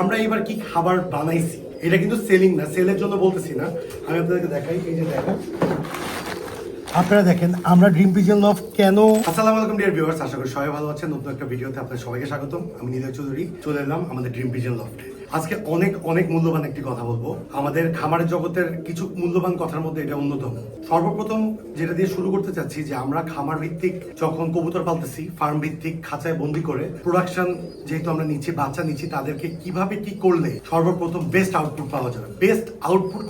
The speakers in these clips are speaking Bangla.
আমরা এবার কি খাবার বানাইছি? এটা কিন্তু সেলিং না সেলের জন্য বলতেছি না। আমি আপনাদেরকে দেখাই, এই যে দেখেন। আপনারা দেখেন, আমরা ড্রিম পিজন লভ কেন আসসালামু আলাইকুম ডিয়ার ভিউয়ার্স আশা করি সবাই ভালো আছেন। নতুন একটা ভিডিওতে আপনাদের সবাইকে স্বাগতম। আমি নীলয় চৌধুরী, চলে এলাম আমাদের ড্রিম পিজন লফটে আজকে অনেক অনেক মূল্যবান একটি কথা বলব। আমাদের খামারের জগতের কিছু মূল্যবান কথার মধ্যে এটা অন্যতম। সর্বপ্রথম যেটা দিয়ে শুরু করতে চাচ্ছি যে আমরা খামার ভিত্তিক যখন কবুতর পালতেছি ফার্ম ভিত্তিক খাঁচায় বন্দি করে প্রোডাকশন যেহেতু আমরা নিচ্ছি, বাচ্চা নিচ্ছি, তাদেরকে কীভাবে কি করলে সর্বপ্রথম বেস্ট আউটপুট পাওয়া যাবে? বেস্ট আউটপুট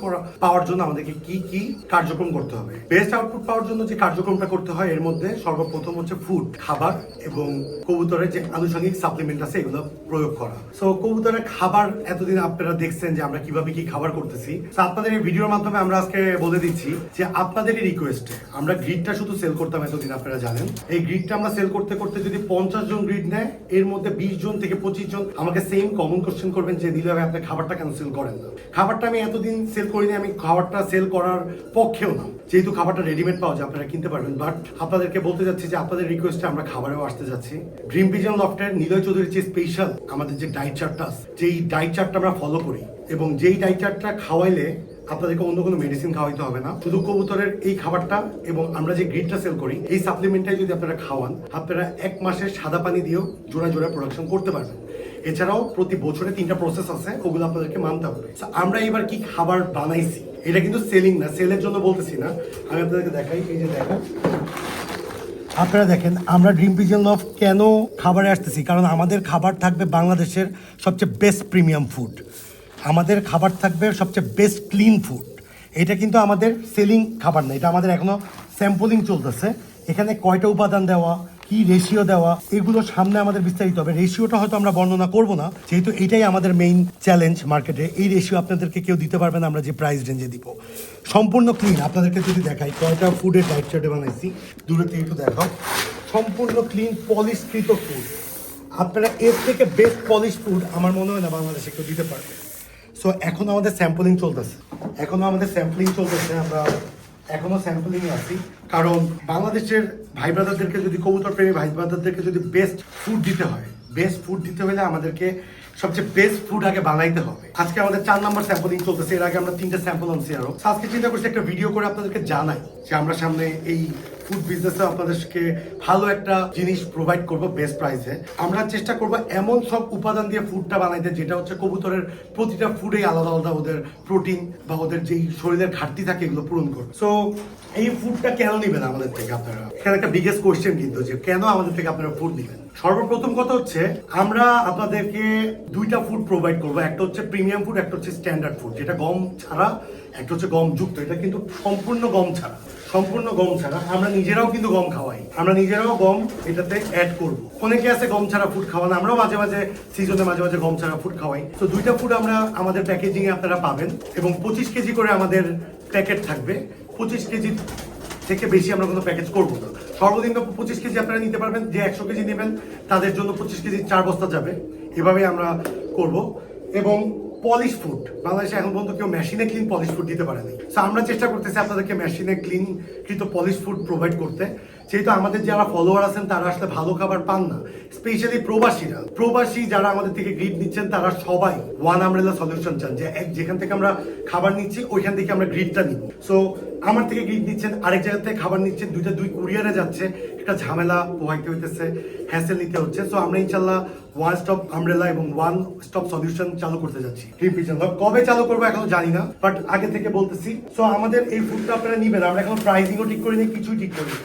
পাওয়ার জন্য আমাদেরকে কি কি কার্যক্রম করতে হবে? বেস্ট আউটপুট পাওয়ার জন্য যে কার্যক্রমটা করতে হয়, এর মধ্যে সর্বপ্রথম হচ্ছে ফুড খাবার এবং কবুতরের যে আনুষঙ্গিক সাপ্লিমেন্ট আছে, এগুলো প্রয়োগ করা। সো কবুতরের খাবার এতদিন আপনারা দেখছেন যে আমরা কীভাবে কি খাবার করতেছি। আপনাদের এই ভিডিওর মাধ্যমে আমরা আজকে বলে দিচ্ছি যে আপনাদেরই রিকোয়েস্টে আমরা গ্রিডটা শুধু সেল করতাম এতদিন, আপনারা জানেন। এই গ্রিডটা আমরা সেল করতে করতে যদি পঞ্চাশ জন গ্রিড নেয়, এর মধ্যে বিশ জন থেকে পঁচিশ জন, আমাকে সেম কমন কোশ্চেন করবেন যে দিলে আপনি খাবারটা কেন সেল করেন না। খাবারটা আমি এতদিন সেল করিনি, আমি খাবারটা সেল করার পক্ষেও না। যেহেতু খাবারটা রেডিমেড পাওয়া যায়, আপনারা কিনতে পারবেন। বাট আপনাদেরকে বলতে যাচ্ছি যে, আপনাদের রিকোয়েস্টে আমরা খাবারেও আসতে যাচ্ছি। ড্রিম পিজন লফটের নিলয় চৌধুরীর যে স্পেশাল আমাদের যে ডাইট চার্টটা আছে, যেই ডাইট চার্টটা আমরা ফলো করি এবং যেই ডাইট চার্টটা খাওয়াইলে আপনাদেরকে অন্য কোনো মেডিসিন খাওয়াইতে হবে না। শুধু কবুতরের এই খাবারটা এবং আমরা যে গ্রিডটা সেল করি, এই সাপ্লিমেন্টটাই যদি আপনারা খাওয়ান, আপনারা এক মাসের সাদা পানি দিয়েও জোড়া জোড়া প্রোডাকশন করতে পারবেন। এছাড়াও প্রতি বছরে তিনটা প্রসেস আছে, ওগুলো আপনাদেরকে মানতে হবে। আমরা এবার কি খাবার বানাইছি? এটা কিন্তু সেলিং না সেলের জন্য বলতেছি না। আমি আপনাদেরকে দেখাই, এই যে দেখেন। আপনারা দেখেন, আমরা ড্রিম পিজন লভ কেন খাবারে আসতেছি? কারণ আমাদের খাবার থাকবে বাংলাদেশের সবচেয়ে বেস্ট প্রিমিয়াম ফুড আমাদের খাবার থাকবে সবচেয়ে বেস্ট ক্লিন ফুড এটা কিন্তু আমাদের সেলিং খাবার না, এটা আমাদের এখনও স্যাম্পলিং চলতেছে। এখানে কয়টা উপাদান দেওয়া? কি রেশিও দেওয়া, এগুলো সামনে আমাদের বিস্তারিত হবে। রেশিওটা হয়তো আমরা বর্ণনা করব না, যেহেতু এটাই আমাদের মেইন চ্যালেঞ্জ মার্কেটে এই রেশিও আপনাদেরকে কেউ দিতে পারবে না, আমরা যে প্রাইস রেঞ্জে দিব। সম্পূর্ণ ক্লিন আপনাদেরকে যদি দেখাই, কয়টা ফুডের ডাইট চার্টে বানাইছি, দূরে থেকে একটু দেখাও। সম্পূর্ণ ক্লিন পলিশকৃত ফুড আপনারা এর থেকে বেস্ট পলিশ ফুড আমার মনে হয় না বাংলাদেশে কেউ দিতে পারবে। সো এখন আমাদের স্যাম্পলিং চলতেছে। এখনও আমাদের স্যাম্পলিং চলতেছে, আমরা এখনও স্যাম্পলিং আছি কারণ বাংলাদেশের ভাই ব্রাদারদেরকে যদি কবুতর প্রেমী ভাই ব্রাদারদেরকে যদি বেস্ট ফুড দিতে হয় বেস্ট ফুড দিতে হলে আমাদেরকে সবচেয়ে বেস্ট ফুড আগে বানাইতে হবে। আজকে আমাদের চার নম্বর স্যাম্পলিং চলতেছে, এর আগে আমরা তিনটা স্যাম্পল আনছি আরও। আজকে চিন্তা করছি একটা ভিডিও করে আপনাদেরকে জানাই যে আমরা সামনে এই ফুড বিজনেসে আপনাদেরকে ভালো একটা জিনিস প্রোভাইড করব বেস্ট প্রাইসে আমরা চেষ্টা করব এমন সব উপাদান দিয়ে ফুডটা বানাইতে, যেটা হচ্ছে কবুতরের প্রতিটা ফুডেই আলাদা আলাদা ওদের প্রোটিন বা ওদের যেই শরীরের ঘাটতি থাকে এগুলো পূরণ করবে। সো এই ফুডটা কেন নেবেন আমাদের থেকে আপনারা? এখানে একটা বিগেস্ট কোয়েশ্চেন কিন্তু যে কেন আমাদের থেকে আপনারা ফুড নেবেন? সর্বপ্রথম কথা হচ্ছে, আমরা আপনাদেরকে দুইটা ফুড প্রোভাইড করব। একটা হচ্ছে প্রিমিয়াম ফুড একটা হচ্ছে স্ট্যান্ডার্ড ফুড যেটা গম ছাড়া, একটা হচ্ছে গম যুক্ত। এটা কিন্তু সম্পূর্ণ গম ছাড়া। সম্পূর্ণ গম ছাড়া আমরা নিজেরাও কিন্তু গম খাওয়াই। আমরা নিজেরাও গম এটাতে অ্যাড করব। অনেকে আছে গম ছাড়া ফুড খাওয়ান আমরাও মাঝে মাঝে সিজনে মাঝে মাঝে গম ছাড়া ফুড খাওয়াই। তো দুইটা ফুড আমরা আমাদের প্যাকেজিং এ আপনারা পাবেন এবং পঁচিশ কেজি করে আমাদের প্যাকেট থাকবে। পঁচিশ কেজি থেকে বেশি আমরা কোনো প্যাকেজ করব না। সর্বনিম্ন পঁচিশ কেজি আপনারা নিতে পারবেন। যে একশো কেজি নেবেন, তাদের জন্য পঁচিশ কেজি চার বস্তা যাবে। এভাবে আমরা করব। এবং পলিশ ফুড বাংলাদেশে এখন পর্যন্ত কেউ মেশিনে ক্লিন পলিশ ফুড দিতে পারেনি। আমরা চেষ্টা করতেছি আপনাদেরকে মেশিনে ক্লিন কৃত পলিশ ফুড প্রোভাইড করতে। যেহেতু আমাদের যারা ফলোয়ার আছেন, তারা আসলে ভালো খাবার পান না। স্পেশালি প্রবাসীরা। প্রবাসী যারা আমাদের থেকে গ্রিড নিচ্ছেন, তারা সবাই ওয়ান আমরেলা সলিউশন চান যে এক যেখান থেকে আমরা খাবার নিচ্ছি, ওইখান থেকে আমরা গ্রিডটা নিব। সো আমার থেকে গ্রিড নিচ্ছেন, আরেক জায়গা থেকে খাবার নিচ্ছেন, দুইটা দুই কুরিয়ারে যাচ্ছে, একটা ঝামেলা পোহাইতে হইতেছে হ্যাসেল নিতে হচ্ছে। সো আমরা ইনশাল্লাহ ওয়ান স্টপ আমরেলা এবং ওয়ান স্টপ সলিউশন চালু করতে যাচ্ছি। কবে চালু করব এখনও জানি না বাট আগে থেকে বলতেছি। সো আমাদের এই ফুডটা আপনারা নিবেন, আমরা এখন প্রাইসিংও ঠিক করিনি, কিছুই ঠিক করিনি।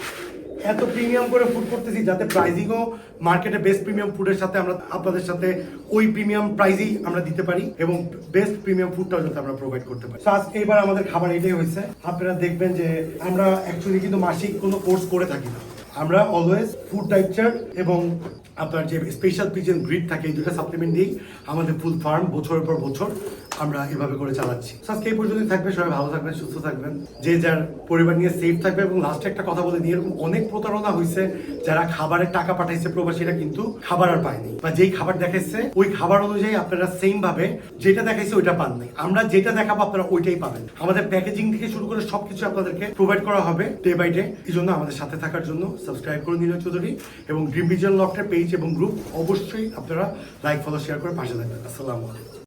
এত প্রিমিয়াম করে ফুড করতেছি যাতে প্রাইজিংও মার্কেটে বেস্ট প্রিমিয়াম ফুডের সাথে আমরা আপনাদের সাথে ওই প্রিমিয়াম প্রাইজেই আমরা দিতে পারি এবং বেস্ট প্রিমিয়াম ফুডটাও যাতে আমরা প্রোভাইড করতে পারি। আজকে এবার আমাদের খাবার এটাই হয়েছে। আপনারা দেখবেন যে আমরা অ্যাকচুয়ালি কিন্তু মাসিক কোনো কোর্স করে থাকি না। আমরা অলওয়েজ ফুড ডাইট চার্ট এবং আপনার যে স্পেশাল পিজন ব্রিড থাকে এই দুটো সাপ্লিমেন্ট দিয়েই আমাদের ফুল ফার্ম বছরের পর বছর আমরা এভাবে করে চালাচ্ছি। আজকে এই পর্যন্তই থাকবে। সবাই ভালো থাকবেন, সুস্থ থাকবেন। যে যার পরিবার নিয়ে সেফ থাকবে এবং লাস্টে একটা কথা বলে দিই, এরকম অনেক প্রতারণা হয়েছে যারা খাবারের টাকা পাঠাইছে প্রবাসীরা কিন্তু খাবার আর পায়নি বা যেই খাবার দেখাইছে, ওই খাবার অনুযায়ী আপনারা সেম ভাবে যেটা দেখাইছে ওইটা পান নাই। আমরা যেটা দেখাবো আপনারা ওইটাই পাবেন। আমাদের প্যাকেজিং থেকে শুরু করে সবকিছু আপনাদেরকে প্রোভাইড করা হবে ডে বাই ডে এই জন্য আমাদের সাথে থাকার জন্য সাবস্ক্রাইব করে নিল চৌধুরী এবং ড্রিম ভিজন লফটের পেজ এবং গ্রুপ অবশ্যই আপনারা লাইক ফলো শেয়ার করে পাশে থাকবেন। আসসালামু আলাইকুম।